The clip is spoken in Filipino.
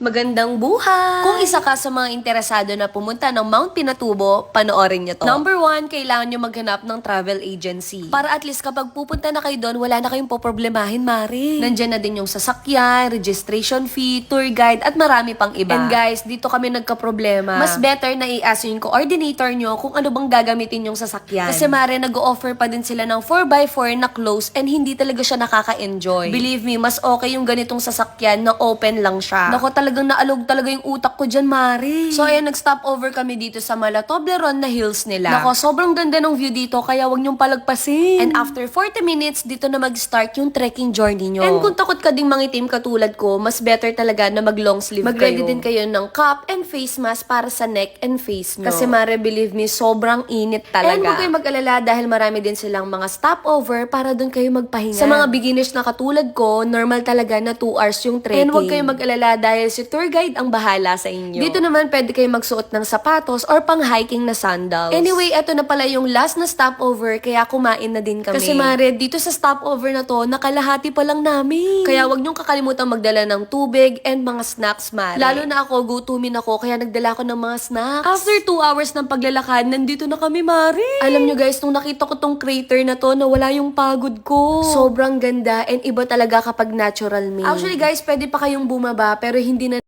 Magandang buhay! Kung isa ka sa mga interesado na pumunta ng Mount Pinatubo, panoorin niyo to. Number one, kailangan niyo maghanap ng travel agency. Para at least kapag pupunta na kayo doon, wala na kayong poproblemahin, Mari. Nandyan na din yung sasakyan, registration fee, tour guide, at marami pang iba. And guys, dito kami nagka-problema. Mas better na i-ask yung coordinator nyo kung ano bang gagamitin yung sasakyan. Kasi Mari, nag-offer pa din sila ng 4x4 na close and hindi talaga siya nakaka-enjoy. Believe me, mas okay yung ganitong sasakyan na open lang siya. Nako, talagang naalog talaga yung utak ko dyan, Mari. So, ayan, nag-stop over kami dito sa Mala Toblerone na hills nila. Nako, sobrang ganda ng view dito, kaya wag niyong palagpasin. And after 40 minutes, dito na mag-start yung trekking journey nyo. And kung takot ka ding mangitim katulad ko, mas better talaga na mag-long sleeve Mag-ready kayo. din kayo ng cap and face mask para sa neck and face nyo. Kasi, Mare, believe me, sobrang init talaga. And huwag kayong mag-alala dahil marami din silang mga stopover para doon kayo magpahinga. Sa mga beginners na katulad ko, normal talaga na 2 hours yung trekking. And huwag kayong mag-alala dahil si tour guide ang bahala sa inyo. Dito naman pwede kayo magsuot ng sapatos or pang hiking na sandals. Anyway, eto na pala yung last na stopover kaya kumain na din kami. Kasi Mare, dito sa stopover na to, nakalahati pa lang namin. Kaya wag niyong kakalimutan magdala ng tubig and mga snacks, Mare. Lalo na ako, gutumin ako, kaya nagdala ko ng mga snacks. After 2 hours ng paglalakad, nandito na kami, Mare. Alam niyo guys, nung nakita ko tong crater na to, nawala yung pagod ko. Sobrang ganda and iba talaga kapag natural made. Actually guys, pwede pa kayong bumaba pero hindi